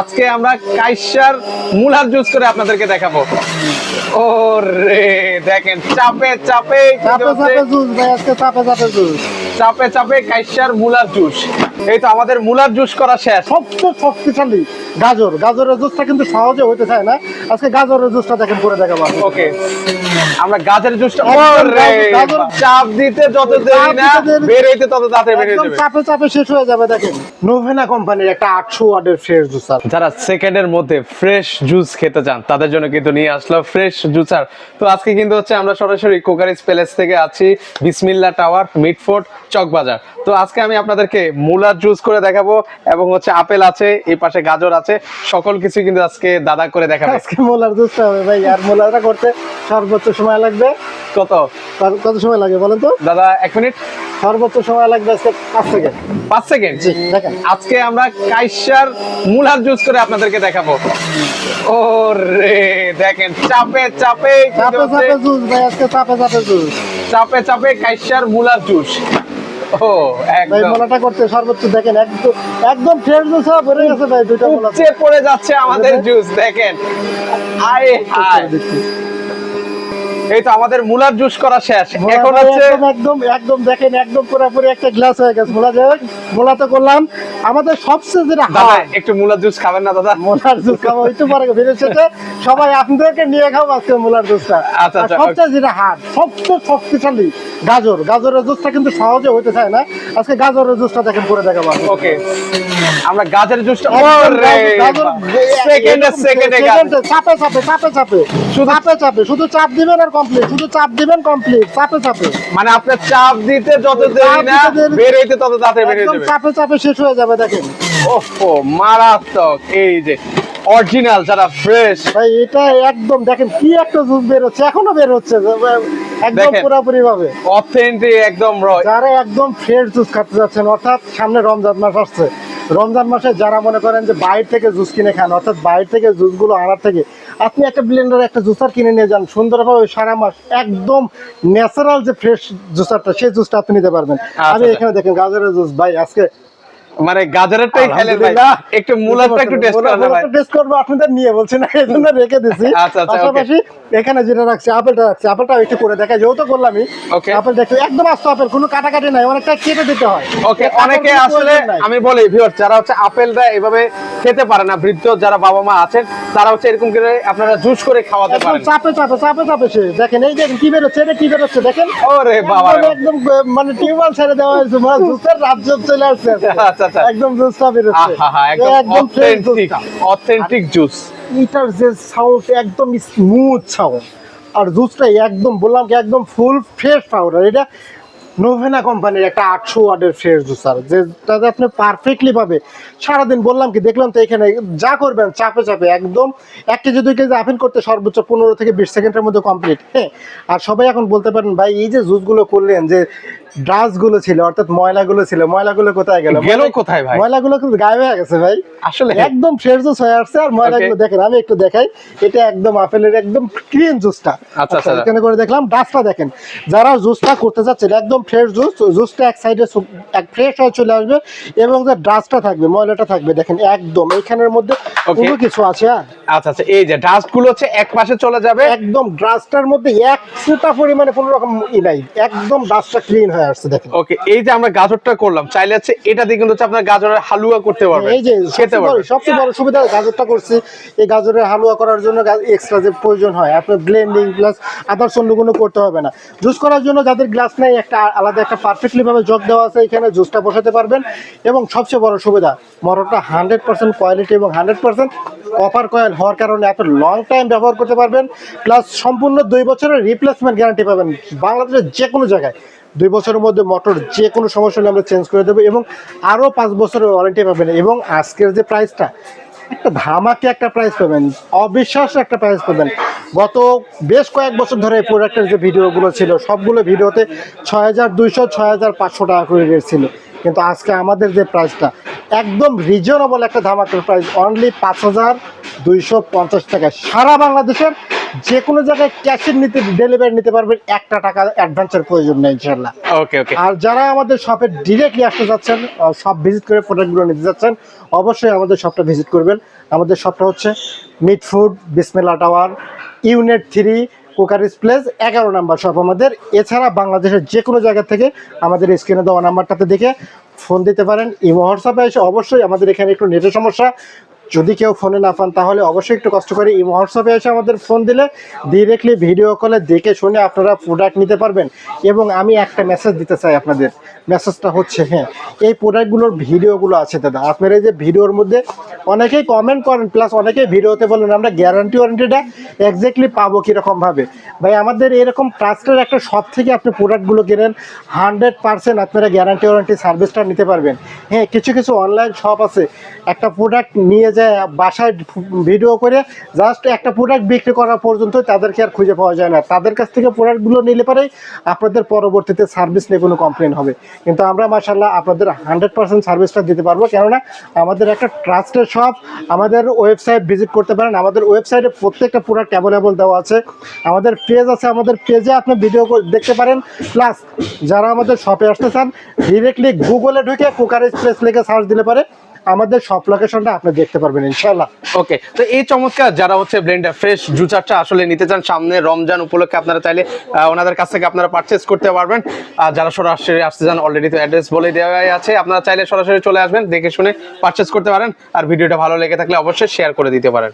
আজকে আমরা কাইসার মুলার জুস করে আপনাদেরকে দেখাবো। ও রে দেখেন চাপে চাপে চাপে চাপে জুস ভাই আজকে চাপে চাপে জুস। চাপে চাপে কাইসার মুলার জুস। এই তো আমাদের মুলার জুস করা শেষ। সবচেয়ে শক্তিশালী গাজর। গাজরের জুসটা কিন্তু সহজে হইতে চায় না। আজকে গাজরের জুসটা দেখেন করে দেখাবো ওকে আমরা গাজরের জুসটা ওরে চাপ দিতে যত দেরি না বের হইতে তত তাড়াতাড়ি বের যাবে চাপে চাপে শেষ হয়ে যাবে দেখেন। নোভেনা কোম্পানির একটা আটশো ওয়ার্ডের ফ্রেশ জুসার যারা সেকেন্ডের মধ্যে ফ্রেশ জুস খেতে চান তাদের জন্য কিন্তু নিয়ে আসলো ফ্রেশ জুসার তো আজকে কিন্তু হচ্ছে আমরা সরাসরি কোকারিস প্যালেস থেকে আছি বিসমিল্লা টাওয়ার মিটফোর্ট চকবাজার। তো আজকে আমি আপনাদেরকে মুলার জুস করে দেখাবো এবং হচ্ছে আপেল আছে এই পাশে গাজর আছে সকল কিছু কিন্তু আজকে দাদা করে দেখাবে। আজকে মোলার জুসটা হবে ভাই আর মোলারটা করতে সর্বোচ্চ সময় লাগবে। কত? কত- কত সময় লাগে বলেন তো? দাদা এক মিনিট। সর্বোচ্চ সময় লাগবে আজকে পাঁচ সেকেন্ড। পাঁচ সেকেন্ড? জি দেখেন। আজকে আমরা কাইসার মুলার জুস করে আপনাদেরকে দেখাবো। ও রে দেখেন চাপে চাপে চাপে চাপে জুস ভাই আজকে চাপে চাপে জুস। চাপে চাপে কাইসার মুলার জুস। ও একদম। মোলাটা করতে সর্বোচ্চ দেখেন একদম একদম ফ্রেশ জুস পড়ে গেছে ভাই দুটো মোলা। পড়ে যাচ্ছে আমাদের জুস দেখেন। আয় হায়। এই তো আমাদের মুলার জুস করা শেষ। এখন হচ্ছে একদম একদম দেখেন একদম পুরোপুরি একটা গ্লাস হয়ে গেছে। মোলা যাই হোক, মোলা তো করলাম। আমাদের সবচেয়ে যেটা দাদা একটু মুলার জুস খাবেন না দাদা? মোলার জুস খাব হইতে পারে ভিডিও শেষে সবাই আপনাদেরকে নিয়ে খাব আজকে মোলার জুসটা। আচ্ছা, আচ্ছা, সবচেয়ে যেটা হার সবচেয়ে শক্তিশালী গাজর। গাজরের জুসটা কিন্তু সহজে হইতে চায় না। আজকে গাজরের জুসটা দেখেন করে দেখাবো। ওকে। আমরা গাজরের জুসটা একদম ওরে গাজর- সেকেন্ডে সেকেন্ডে সেকেন্ডে চাপে চাপে চাপে চাপে। শুধু চাপে চাপে। শুধু চাপ দিবেন আর কমপ্লিট শুধু চাপ দিবেন কমপ্লিট চাপে চাপে। মানে আপনার চাপ দিতে যত দেরি না বের হইতে তত তাড়াতাড়ি বের হয়ে যাবে চাপে চাপে শেষ হয়ে যাবে দেখেন। ওহো মারাত্মক। এই যে অরিজিনাল যারা ফ্রেশ ভাই এটা একদম দেখেন কি একটা জুস বের হচ্ছে এখনও বের হচ্ছে একদম পুরোপুরি ভাবে অথেন্টিক একদম র যারা একদম ফ্রেশ জুস খাতে যাচ্ছেন অর্থাৎ সামনে রমজান মাস আসছে রমজান মাসে যারা মনে করেন যে বাইরে থেকে জুস কিনে খান অর্থাৎ বাইরে থেকে জুসগুলো আনার থেকে আপনি একটা ব্লেন্ডার একটা জুসার কিনে নিয়ে যান সুন্দরভাবে সারা মাস একদম ন্যাচারাল যে ফ্রেশ জুসারটা সেই জুসটা আপনি নিতে পারবেন। আমি আচ্ছা। এখানে দেখেন গাজরের জুস ভাই আজকে মানে গাজরেরটাই ভাই। একটু মুলারটা একটু টেস্ট করেন না ভাই। টেস্ট করব আপনাদের নিয়ে বলছি না এই জন্য রেখে দিছি। আচ্ছা, আচ্ছা, পাশাপাশি এখানে যেটা রাখছি আপেলটা রাখছি। আপেলটা একটু করে দেখা যেহেতু করলামই. আপেল দেখো একদম আস্ত আপেল কোনো কাটাকাটি নাই অনেকটা কেটে দিতে হয়। ওকে অনেকে আসলে আমি বলি ভিউয়ার যারা হচ্ছে আপেলটা এভাবে খেতে পারে না বৃদ্ধ যারা বাবা মা আছেন তারা হচ্ছে এরকম করে আপনারা জুস করে খাওয়াতে পারেন। চাপে চাপে চাপে চাপে সে। দেখেন এই দেখেন কি বেরোচ্ছে এটা কি বেরোচ্ছে দেখেন? ওরে বাবা একদম মানে টিউবওয়েল ছেড়ে দেওয়া হয়েছে মানে জুসের রাজ্য চলে আসছে। আচ্ছা, আচ্ছা। একদম জুসটা বেরোচ্ছে। একদম অথেন্টিক অথেন্টিক জুস। এটার যে সাউন্ড একদম স্মুথ সাউন্ড আর জুসটা একদম বললাম কি একদম ফুল ফ্রেশ পাউডার এটা নোভেনা কোম্পানির একটা আটশো ওয়ার্ডের ফ্রেশ জুসার যেটাতে আপনি পারফেক্টলি পাবে। সারাদিন বললাম কি দেখলাম তো এখানে যা করবেন চাপে চাপে একদম এক কেজি দুই কেজি আপেল করতে সর্বোচ্চ পনেরো থেকে বিশ সেকেন্ডের মধ্যে কমপ্লিট হ্যাঁ? আর সবাই এখন বলতে পারেন ভাই এই যে জুসগুলো করলেন যে ড্রাসগুলো ছিল অর্থাৎ ময়লাগুলো ছিল ময়লাগুলো কোথায় গেল? গেল কোথায় ভাই? ময়লাগুলো কিন্তু গায়েব হয়ে গেছে ভাই। আসলে? একদম ফ্রেশ জুস হয়ে আসছে আর ময়লাগুলো দেখেন আমি একটু দেখাই এটা একদম আপেলের একদম ক্লিন জুসটা আচ্ছা, আচ্ছা। এখানে করে দেখলাম ডাস্টটা দেখেন যারা জুসটা করতে যাচ্ছেন একদম ফ্রেশ জুস জুসটা এক সাইডে এক ফ্রেশ হয়ে চলে আসবে এবং যে ডাস্টটা থাকবে ময়লাটা থাকবে দেখেন একদম এইখানের মধ্যে. কোনো কিছু আছে আর আচ্ছা আচ্ছা এই যে ডাস্টগুলো হচ্ছে এক পাশে চলে যাবে। একদম ডাস্টটার মধ্যে এক ফুটা পরিমাণে কোনো রকম ই নাই। একদম ডাস্টটা ক্লিন হয়ে আসছে দেখেন। ওকে এই যে আমরা গাজরটা করলাম চাইলে হচ্ছে এটা দিয়ে কিন্তু হচ্ছে আপনার গাজরের হালুয়া করতে পারবেন। এই যে খেতে পারবেন। সবচেয়ে বড় সুবিধা গাজরটা করছি। এই গাজরের হালুয়া করার জন্য এক্সট্রা যে প্রয়োজন হয় আপনার ব্লেন্ডিং প্লাস আদার্স অন্য কোনো করতে হবে না। জুস করার জন্য যাদের গ্লাস নেই একটা আলাদা একটা পারফেক্টলি ভাবে জগ দেওয়া আছে এখানে জুসটা বসাতে পারবেন। এবং সবচেয়ে বড় সুবিধা মরটা হান্ড্রেড পার্সেন্ট কোয়ালিটি এবং হান্ড্রেড পার্সেন্ট কপার কয়েল হওয়ার কারণে এত লং টাইম ব্যবহার করতে পারবেন প্লাস সম্পূর্ণ দুই বছরের রিপ্লেসমেন্ট গ্যারান্টি পাবেন বাংলাদেশের যে কোনো জায়গায়। দুই বছরের মধ্যে মোটর যে কোনো সমস্যা হলে আমরা চেঞ্জ করে দেবো এবং আরও পাঁচ বছরের ওয়ারেন্টি পাবেন এবং আজকের যে প্রাইসটা একটা ধামাকে একটা প্রাইস পাবেন, অবিশ্বাস্য একটা প্রাইস পাবেন। গত বেশ কয়েক বছর ধরে এই প্রোডাক্টের যে ভিডিওগুলো ছিল, সবগুলো ভিডিওতে ছয় হাজার দুইশো, ছয় হাজার পাঁচশো টাকা করে রেট ছিল। কিন্তু আজকে আমাদের যে প্রাইসটা একদম রিজনেবল একটা ধামাকের প্রাইস অনলি পাঁচ হাজার দুইশো পঞ্চাশ টাকা। সারা বাংলাদেশের যে কোনো জায়গায় ক্যাশের নিতে ডেলিভারি নিতে পারবেন একটা টাকা অ্যাডভান্সের প্রয়োজন নেই ইনশাল্লাহ ওকে ওকে আর যারা আমাদের শপে ডিরেক্টলি আসতে যাচ্ছেন সব ভিজিট করে প্রোডাক্টগুলো নিতে যাচ্ছেন অবশ্যই আমাদের শপটা ভিজিট করবেন। আমাদের শপটা হচ্ছে meat food Bismillah tower unit three কোকারিস place, এগারো নাম্বার শপ আমাদের। এছাড়া বাংলাদেশের যে কোনো জায়গা থেকে আমাদের স্ক্রিনে দেওয়া নাম্বারটাতে দেখে ফোন দিতে পারেন। এই হোয়াটসঅ্যাপে এসে অবশ্যই আমাদের এখানে একটু নেটের সমস্যা যদি কেউ ফোনে না পান, তাহলে অবশ্যই একটু কষ্ট করে এই হোয়াটসঅ্যাপে এসে আমাদের ফোন দিলে ডিরেক্টলি ভিডিও কলে দেখে শুনে আপনারা প্রোডাক্ট নিতে পারবেন। এবং আমি একটা মেসেজ দিতে চাই আপনাদের। মেসেজটা হচ্ছে হ্যাঁ এই প্রোডাক্টগুলোর ভিডিওগুলো আছে দাদা। আপনারা এই যে ভিডিওর মধ্যে অনেকেই কমেন্ট করেন প্লাস অনেকেই ভিডিওতে বলেন, আমরা গ্যারান্টি ওয়ারেন্টিটা এক্স্যাক্টলি পাবো কীরকমভাবে ভাই, আমাদের এরকম ট্রাস্টের একটা শপ থেকে আপনি প্রোডাক্টগুলো কেনেন হান্ড্রেড পার্সেন্ট আপনারা গ্যারান্টি ওয়ারেন্টি সার্ভিসটা নিতে পারবেন। হ্যাঁ কিছু কিছু অনলাইন শপ আছে। একটা প্রোডাক্ট নিয়ে যায় বাসায় ভিডিও করে জাস্ট একটা প্রোডাক্ট বিক্রি করা পর্যন্ত তাদেরকে আর খুঁজে পাওয়া যায় না। তাদের কাছ থেকে প্রোডাক্টগুলো নিলে পরেই আপনাদের পরবর্তীতে সার্ভিস নিয়ে কোনো কমপ্লেন হবে। কিন্তু আমরা মাসাল্লাহ আপনাদের হান্ড্রেড পার্সেন্ট সার্ভিসটা দিতে পারব। কেননা আমাদের একটা ট্রাস্টের শপ আমাদের ওয়েবসাইট ভিজিট করতে পারেন। আমাদের ওয়েবসাইটে প্রত্যেকটা প্রোডাক্ট অ্যাভেলেবল দেওয়া আছে। আমাদের পেজ আছে, আমাদের পেজে আপনি ভিডিও দেখতে পারেন। প্লাস যারা আমাদের শপে আসতে চান ডিরেক্টলি গুগলে ঢুকে কুকার এক্সপ্রেস লিখে সার্চ দিলে পারে। আমাদের সব লোকেশনটা আপনি দেখতে পারবেন ইনশাল্লাহ ওকে তো এই চমৎকার যারা হচ্ছে ব্লেন্ডার ফ্রেশ জুচারটা আসলে নিতে চান, সামনে রমজান উপলক্ষে আপনারা চাইলে ওনাদের কাছ থেকে আপনারা পারচেস করতে পারবেন। আর যারা সরাসরি আসতে চান অলরেডি তো অ্যাড্রেস বলে দেওয়াই আছে। আপনারা চাইলে সরাসরি চলে আসবেন, দেখে শুনে পারচেস করতে পারেন। আর ভিডিওটা ভালো লেগে থাকলে অবশ্যই শেয়ার করে দিতে পারেন।